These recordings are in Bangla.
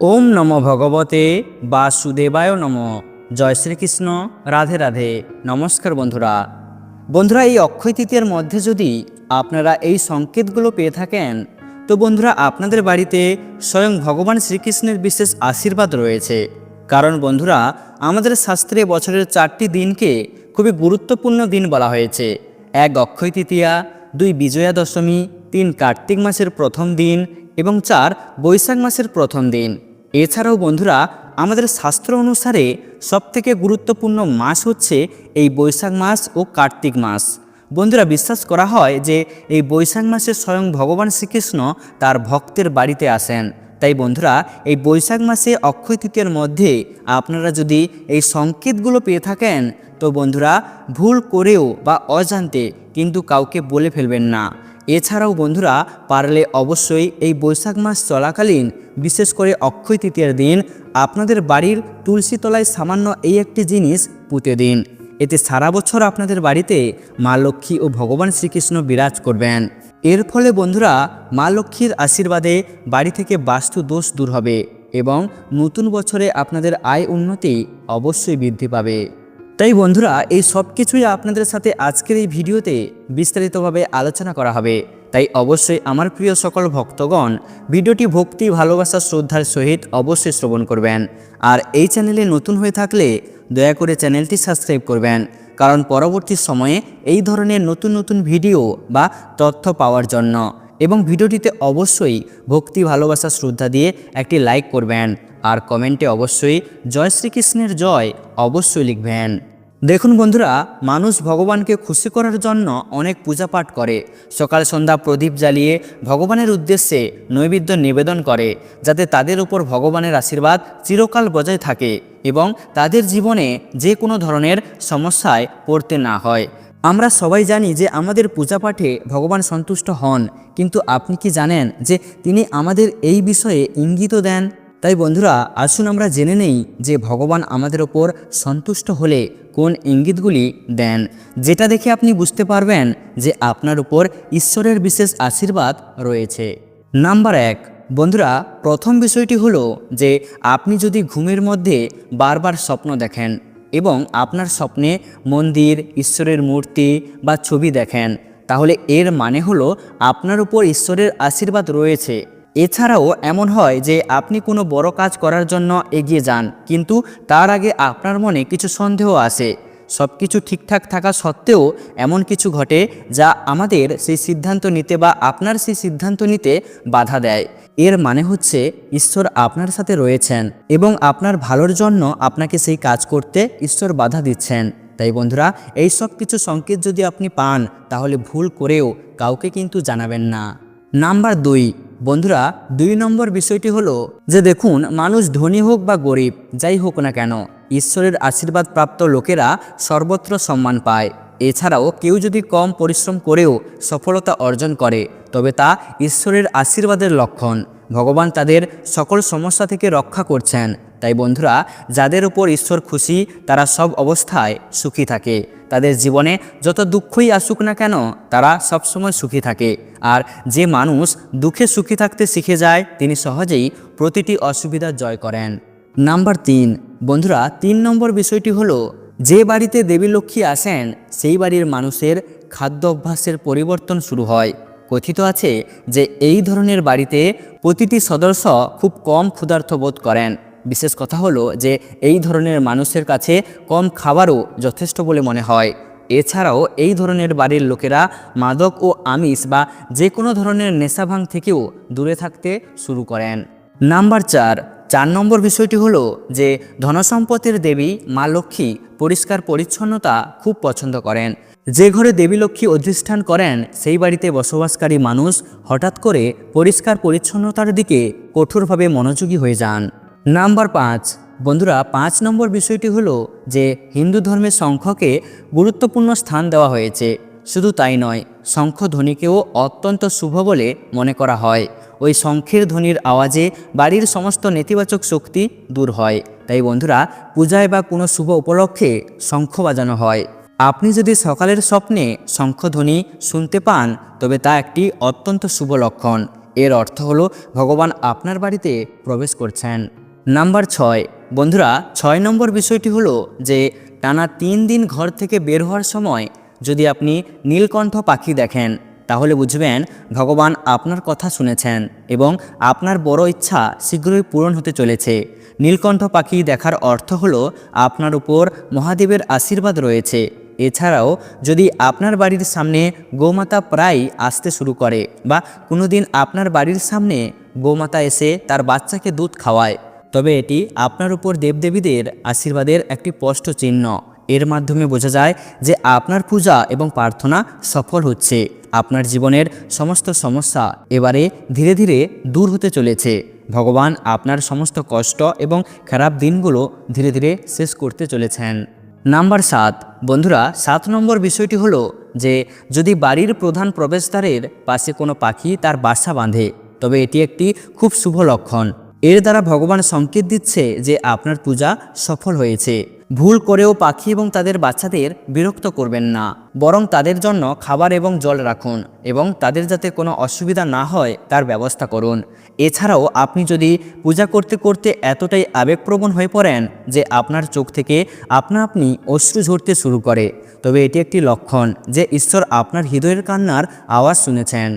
ওম নম ভগবতে বাসুদেবায় নম। জয় শ্রীকৃষ্ণ, রাধে রাধে। নমস্কার বন্ধুরা। বন্ধুরা, এই অক্ষয় তৃতীয়ার মধ্যে যদি আপনারা এই সংকেতগুলো পেয়ে থাকেন, তো বন্ধুরা, আপনাদের বাড়িতে স্বয়ং ভগবান শ্রীকৃষ্ণের বিশেষ আশীর্বাদ রয়েছে। কারণ বন্ধুরা, আমাদের শাস্ত্রে বছরের চারটি দিনকে খুবই গুরুত্বপূর্ণ দিন বলা হয়েছে। এক অক্ষয় তৃতীয়া, দুই বিজয়া দশমী, তিন কার্তিক মাসের প্রথম দিন এবং চার বৈশাখ মাসের প্রথম দিন। এছাড়াও বন্ধুরা, আমাদের শাস্ত্র অনুসারে সবথেকে গুরুত্বপূর্ণ মাস হচ্ছে এই বৈশাখ মাস ও কার্তিক মাস। বন্ধুরা, বিশ্বাস করা হয় যে এই বৈশাখ মাসে স্বয়ং ভগবান শ্রীকৃষ্ণ তার ভক্তের বাড়িতে আসেন। তাই বন্ধুরা, এই বৈশাখ মাসে অক্ষয় তৃতীয়ার মধ্যে আপনারা যদি এই সংকেতগুলো পেয়ে থাকেন, তো বন্ধুরা, ভুল করেও বা অজান্তে কিন্তু কাউকে বলে ফেলবেন না। এছাড়াও বন্ধুরা, পারলে অবশ্যই এই বৈশাখ মাস চলাকালীন, বিশেষ করে অক্ষয় তৃতীয়ার দিন, আপনাদের বাড়ির তুলসী তলায় সামান্য এই একটি জিনিস পুঁতে দিন। এতে সারা বছর আপনাদের বাড়িতে মা লক্ষ্মী ও ভগবান শ্রীকৃষ্ণ বিরাজ করবেন। এর ফলে বন্ধুরা, মা লক্ষ্মীর আশীর্বাদে বাড়ি থেকে বাস্তু দোষ দূর হবে এবং নতুন বছরে আপনাদের আয় উন্নতি অবশ্যই বৃদ্ধি পাবে। তাই বন্ধুরা, এই সব কিছুই আপনাদের সাথে আজকের এই ভিডিওতে বিস্তারিতভাবে আলোচনা করা হবে। তাই অবশ্যই আমার প্রিয় সকল ভক্তগণ, ভিডিওটি ভক্তি, ভালোবাসা, শ্রদ্ধার সহিত অবশ্যই শ্রবণ করবেন। আর এই চ্যানেলে নতুন হয়ে থাকলে দয়া করে চ্যানেলটি সাবস্ক্রাইব করবেন। কারণ পরবর্তী সময়ে এই ধরনের নতুন নতুন ভিডিও বা তথ্য পাওয়ার জন্য। এবং ভিডিওটিতে অবশ্যই ভক্তি, ভালোবাসা, শ্রদ্ধা দিয়ে একটি লাইক করবেন। আর কমেন্টে অবশ্যই জয় শ্রীকৃষ্ণের জয় অবশ্যই লিখবেন। দেখুন বন্ধুরা, মানুষ ভগবানকে খুশি করার জন্য অনেক পূজা পাঠ করে। সকাল সন্ধ্যা প্রদীপ জ্বালিয়ে ভগবানের উদ্দেশ্যে নৈবেদ্য নিবেদন করে, যাতে তাদের উপর ভগবানের আশীর্বাদ চিরকাল বজায় থাকে এবং তাদের জীবনে যে কোনো ধরনের সমস্যায় পড়তে না হয়। আমরা সবাই জানি যে আমাদের পূজা পাঠে ভগবান সন্তুষ্ট হন, কিন্তু আপনি কি জানেন যে তিনি আমাদের এই বিষয়ে ইঙ্গিতও দেন? তাই বন্ধুরা, আসুন আমরা জেনে নেই যে ভগবান আমাদের ওপর সন্তুষ্ট হলে কোন ইঙ্গিতগুলি দেন। যেটা দেখে আপনি বুঝতে পারবেন যে আপনার উপর ঈশ্বরের বিশেষ আশীর্বাদ রয়েছে। নাম্বার এক, বন্ধুরা, প্রথম বিষয়টি হলো যে আপনি যদি ঘুমের মধ্যে বারবার স্বপ্ন দেখেন এবং আপনার স্বপ্নে মন্দির, ঈশ্বরের মূর্তি বা ছবি দেখেন, তাহলে এর মানে হলো আপনার উপর ঈশ্বরের আশীর্বাদ রয়েছে। এছাড়াও এমন হয় যে আপনি কোনো বড় কাজ করার জন্য এগিয়ে যান, কিন্তু তার আগে আপনার মনে কিছু সন্দেহ আসে সব কিছু ঠিকঠাক থাকা সত্ত্বেও এমন কিছু ঘটে যা আমাদের সেই সিদ্ধান্ত নিতে বা আপনার সেই সিদ্ধান্ত নিতে বাধা দেয়। এর মানে হচ্ছে ঈশ্বর আপনার সাথে রয়েছেন এবং আপনার ভালোর জন্য আপনাকে সেই কাজ করতে ঈশ্বর বাধা দিচ্ছেন। তাই বন্ধুরা, এই সব কিছু সংকেত যদি আপনি পান, তাহলে ভুল করেও কাউকে কিন্তু জানাবেন না। নাম্বার দুই। বন্ধুরা, দুই নম্বর বিষয়টি হলো যে দেখুন, মানুষ ধনী হোক বা গরিব, যাই হোক না কেন, ঈশ্বরের আশীর্বাদ প্রাপ্ত লোকেরা সর্বত্র সম্মান পায়। এছাড়াও কেউ যদি কম পরিশ্রম করেও সফলতা অর্জন করে, তবে তা ঈশ্বরের আশীর্বাদের লক্ষণ। ভগবান তাদের সকল সমস্যা থেকে রক্ষা করছেন। তাই বন্ধুরা, যাদের উপর ঈশ্বর খুশি, তারা সব অবস্থায় সুখী থাকে। তাদের জীবনে যত দুঃখই আসুক না কেন, তারা সবসময় সুখী থাকে। আর যে মানুষ দুঃখে সুখী থাকতে শিখে যায়, তিনি সহজেই প্রতিটি অসুবিধা জয় করেন। নাম্বার তিন। বন্ধুরা, তিন নম্বর বিষয়টি হলো, যে বাড়িতে দেবী লক্ষ্মী আসেন, সেই বাড়ির মানুষের খাদ্য অভ্যাসের পরিবর্তন শুরু হয়। কথিত আছে যে, এই ধরনের বাড়িতে প্রতিটি সদস্য খুব কম ক্ষুধার্থ বোধ করেন। বিশেষ কথা হলো যে এই ধরনের মানুষের কাছে কম খাবারও যথেষ্ট বলে মনে হয়। এছাড়াও এই ধরনের বাড়ির লোকেরা মাদক ও আমিষ বা যে কোনো ধরনের নেশাভাং থেকেও দূরে থাকতে শুরু করেন। নাম্বার চার চার নম্বর বিষয়টি হলো যে ধনসম্পদের দেবী মা লক্ষ্মী পরিষ্কার পরিচ্ছন্নতা খুব পছন্দ করেন। যে ঘরে দেবী লক্ষ্মী অধিষ্ঠান করেন, সেই বাড়িতে বসবাসকারী মানুষ হঠাৎ করে পরিষ্কার পরিচ্ছন্নতার দিকে কঠোরভাবে মনোযোগী হয়ে যান। নাম্বার পাঁচ। বন্ধুরা, পাঁচ নম্বর বিষয়টি হলো যে হিন্দু ধর্মের শঙ্খকে গুরুত্বপূর্ণ স্থান দেওয়া হয়েছে। শুধু তাই নয়, শঙ্খ ধ্বনিকেও অত্যন্ত শুভ বলে মনে করা হয়। ওই শঙ্খের ধ্বনির আওয়াজে বাড়ির সমস্ত নেতিবাচক শক্তি দূর হয়। তাই বন্ধুরা, পূজায় বা কোনো শুভ উপলক্ষে শঙ্খ বাজানো হয়। আপনি যদি সকালের স্বপ্নে শঙ্খধ্বনি শুনতে পান, তবে তা একটি অত্যন্ত শুভ লক্ষণ। এর অর্থ হলো, ভগবান আপনার বাড়িতে প্রবেশ করছেন। নাম্বার ছয়। বন্ধুরা, ছয় নম্বর বিষয়টি হলো যে, টানা তিন দিন ঘর থেকে বের হওয়ার সময় যদি আপনি নীলকণ্ঠ পাখি দেখেন, তাহলে বুঝবেন ভগবান আপনার কথা শুনেছেন এবং আপনার বড় ইচ্ছা শীঘ্রই পূরণ হতে চলেছে। নীলকণ্ঠ পাখি দেখার অর্থ হলো আপনার উপর মহাদেবের আশীর্বাদ রয়েছে। এছাড়াও, যদি আপনার বাড়ির সামনে গোমাতা প্রায় আসতে শুরু করে বা কোনো দিন আপনার বাড়ির সামনে গোমাতা এসে তার বাচ্চাকে দুধ খাওয়ায় তবে এটি আপনার উপর দেবদেবীদের আশীর্বাদের একটি স্পষ্ট চিহ্ন। এর মাধ্যমে বোঝা যায় যে আপনার পূজা এবং প্রার্থনা সফল হচ্ছে। আপনার জীবনের সমস্ত সমস্যা এবারে ধীরে ধীরে দূর হতে চলেছে। ভগবান আপনার সমস্ত কষ্ট এবং খারাপ দিনগুলো ধীরে ধীরে শেষ করতে চলেছেন। নাম্বার সাত। বন্ধুরা, সাত নম্বর বিষয়টি হলো যে, যদি বাড়ির প্রধান প্রবেশদ্বারের পাশে কোনো পাখি তার বাসা বাঁধে, তবে এটি একটি খুব শুভ লক্ষণ। এর দ্বারা ভগবান সংকেত দিচ্ছে যে আপনার পূজা সফল হয়েছে। ভুল করেও পাখি এবং তাদের বাচ্চাদের বিরক্ত করবেন না। বরং তাদের জন্য খাবার এবং জল রাখুন এবং তাদের যাতে কোনো অসুবিধা না হয়, তার ব্যবস্থা করুন। এছাড়াও আপনি যদি পূজা করতে করতে এতটাই আবেগপ্রবণ হয়ে পড়েন যে আপনার চোখ থেকে আপনা আপনি অশ্রু ঝরতে শুরু করে, তবে এটি একটি লক্ষণ যে ঈশ্বর আপনার হৃদয়ের কান্নার আওয়াজ শুনেছেন।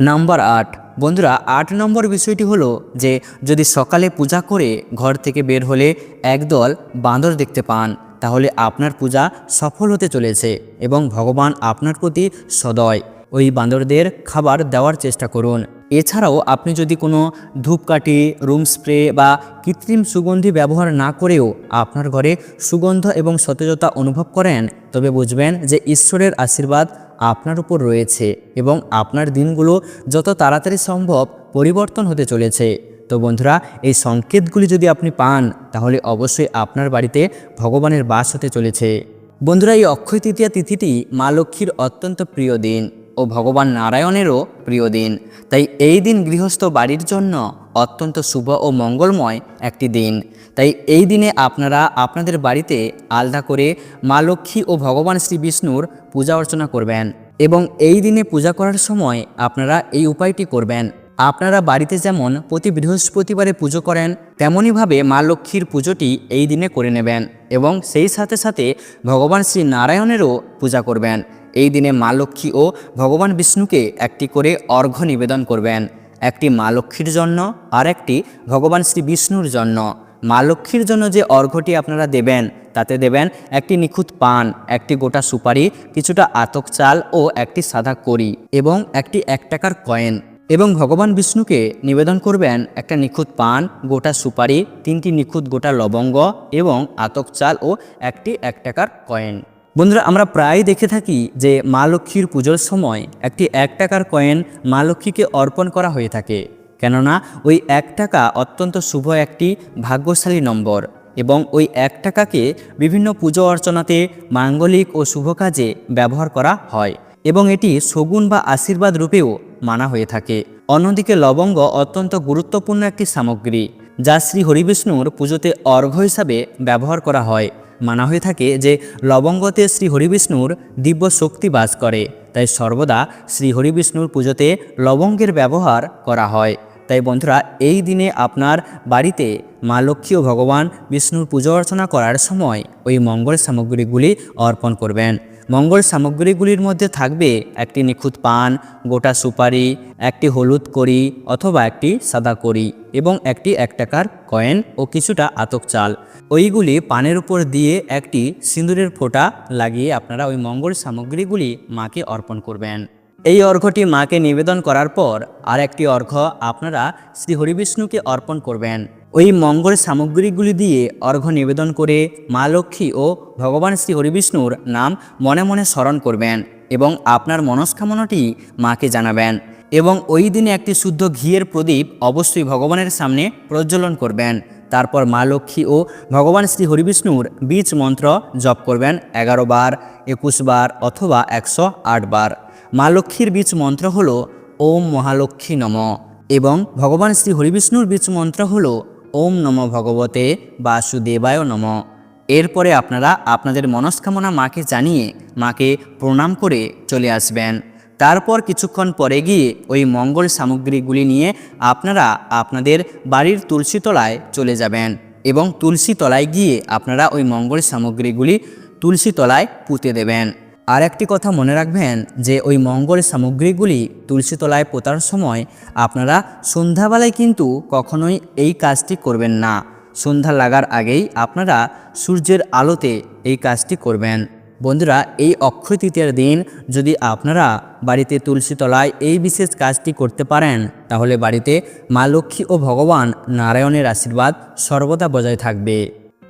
নাম্বার আট। বন্ধুরা, আট নম্বর বিষয়টি হলো যে, যদি সকালে পূজা করে ঘর থেকে বের হলে একদল বাঁদর দেখতে পান, তাহলে আপনার পূজা সফল হতে চলেছে এবং ভগবান আপনার প্রতি সদয়। ওই বাঁদরদের খাবার দেওয়ার চেষ্টা করুন। এছাড়াও আপনি যদি কোনো ধূপকাঠি, রুম স্প্রে বা কৃত্রিম সুগন্ধি ব্যবহার না করেও আপনার ঘরে সুগন্ধ এবং সতেজতা অনুভব করেন, তবে বুঝবেন যে ঈশ্বরের আশীর্বাদ আপনার উপর রয়েছে এবং আপনার দিনগুলো যত তাড়াতাড়ি সম্ভব পরিবর্তন হতে চলেছে। তো বন্ধুরা, এই সংকেতগুলি যদি আপনি পান, তাহলে অবশ্যই আপনার বাড়িতে ভগবানের বাস হতে চলেছে। বন্ধুরা, এই অক্ষয় তৃতীয়া তিথিটি মা লক্ষ্মীর অত্যন্ত প্রিয় দিন। ও ভগবান নারায়ণেরও প্রিয় দিন। তাই এই দিন গৃহস্থ বাড়ির জন্য অত্যন্ত শুভ ও মঙ্গলময় একটি দিন। তাই এই দিনে আপনারা আপনাদের বাড়িতে আলাদা করে মা লক্ষ্মী ও ভগবান শ্রী বিষ্ণুর পূজা অর্চনা করবেন এবং এই দিনে পূজা করার সময় আপনারা এই উপায়টি করবেন। আপনারা বাড়িতে যেমন প্রতি বৃহস্পতিবারে পুজো করেন তেমনইভাবে মা লক্ষ্মীর পুজোটি এই দিনে করে নেবেন এবং সেই সাথে সাথে ভগবান শ্রী নারায়ণেরও পূজা করবেন। এই দিনে মা লক্ষ্মী ও ভগবান বিষ্ণুকে একটি করে অর্ঘ্য নিবেদন করবেন। একটি মা লক্ষ্মীর জন্য আর একটি ভগবান শ্রী বিষ্ণুর জন্য। মা লক্ষ্মীর জন্য যে অর্ঘ্যটি আপনারা দেবেন, তাতে দেবেন একটি নিখুঁত পান, একটি গোটা সুপারি, কিছুটা আতক চাল ও একটি সাদা কড়ি এবং একটি এক টাকার কয়েন এবং ভগবান বিষ্ণুকে নিবেদন করবেন একটা নিখুঁত পান, গোটা সুপারি, তিনটি নিখুঁত গোটা লবঙ্গ এবং আতক চাল ও একটি এক টাকার কয়েন। বন্ধুরা, আমরা প্রায় দেখে থাকি যে মা লক্ষ্মীর পুজোর সময় একটি এক টাকার কয়েন মা লক্ষ্মীকে অর্পণ করা হয়ে থাকে। কেননা, ওই এক টাকা অত্যন্ত শুভ একটি ভাগ্যশালী নম্বর এবং ওই এক টাকাকে বিভিন্ন পুজো অর্চনাতে মাঙ্গলিক ও শুভ কাজে ব্যবহার করা হয় এবং এটি শগুন বা আশীর্বাদ রূপেও মানা হয়ে থাকে। অন্যদিকে লবঙ্গ অত্যন্ত গুরুত্বপূর্ণ একটি সামগ্রী, যা শ্রী হরিবিষ্ণুর পুজোতে অর্ঘ্য হিসাবে ব্যবহার করা হয়। মানা হয়ে থাকে যে লবঙ্গতে শ্রী হরিবিষ্ণুর দিব্য শক্তি বাস করে। তাই সর্বদা শ্রী হরিবিষ্ণুর পুজোতে লবঙ্গের ব্যবহার করা হয়। তাই বন্ধুরা, এই দিনে আপনার বাড়িতে মা লক্ষ্মী ও ভগবান বিষ্ণুর পুজো অর্চনা করার সময় ওই মঙ্গল সামগ্রীগুলি অর্পণ করবেন। মঙ্গল সামগ্রীগুলির মধ্যে থাকবে একটি নিখুঁত পান, গোটা সুপারি, একটি হলুদ কড়ি অথবা একটি সাদা কড়ি এবং একটি এক টাকার কয়েন ও কিছুটা আতক চাল। ওইগুলি পানের উপর দিয়ে একটি সিঁদুরের ফোঁটা লাগিয়ে আপনারা ওই মঙ্গল সামগ্রীগুলি মাকে অর্পণ করবেন। এই অর্ঘ্যটি মাকে নিবেদন করার পর আর একটি অর্ঘ্য আপনারা শ্রী হরিবিষ্ণুকে অর্পণ করবেন। ওই মঙ্গল সামগ্রীগুলি দিয়ে অর্ঘ্য নিবেদন করে মা লক্ষ্মী ও ভগবান শ্রী হরিবিষ্ণুর নাম মনে মনে স্মরণ করবেন এবং আপনার মনস্কামনাটি মাকে জানাবেন এবং ওই দিনে একটি শুদ্ধ ঘিয়ের প্রদীপ অবশ্যই ভগবানের সামনে প্রজ্বলন করবেন। তারপর মা লক্ষ্মী ও ভগবান শ্রী হরিবিষ্ণুর বীজ মন্ত্র জপ করবেন এগারো বার, একুশ বার অথবা একশো আট বার। মা লক্ষ্মীর বীজ মন্ত্র হল ওম মহালক্ষ্মী নম এবং ভগবান শ্রী হরিবিষ্ণুর বীজ মন্ত্র হল ওম নম ভগবতে বাসুদেবায় নম। এরপরে আপনারা আপনাদের মনস্কামনা মাকে জানিয়ে মাকে প্রণাম করে চলে আসবেন। তারপর কিছুক্ষণ পরে গিয়ে ওই মঙ্গল সামগ্রীগুলি নিয়ে আপনারা আপনাদের বাড়ির তুলসী তলায় চলে যাবেন এবং তুলসী তলায় গিয়ে আপনারা ওই মঙ্গল সামগ্রীগুলি তুলসী তলায় পুঁতে দেবেন। আর একটি কথা মনে রাখবেন যে ওই মঙ্গল সামগ্রীগুলি তুলসী তলায় পোতার সময় আপনারা সন্ধ্যাবেলায় কিন্তু কখনোই এই কাজটি করবেন না। সন্ধ্যা লাগার আগেই আপনারা সূর্যের আলোতে এই কাজটি করবেন। বন্ধুরা, এই অক্ষয় তৃতীয়ার দিন যদি আপনারা বাড়িতে তুলসী তলায় এই বিশেষ কাজটি করতে পারেন, তাহলে বাড়িতে মা লক্ষ্মী ও ভগবান নারায়ণের আশীর্বাদ সর্বদা বজায় থাকবে।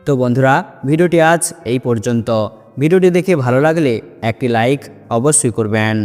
তো বন্ধুরা, ভিডিওটি আজ এই পর্যন্ত। ভিডিওটি দেখে ভালো লাগলে একটি লাইক অবশ্যই করবেন।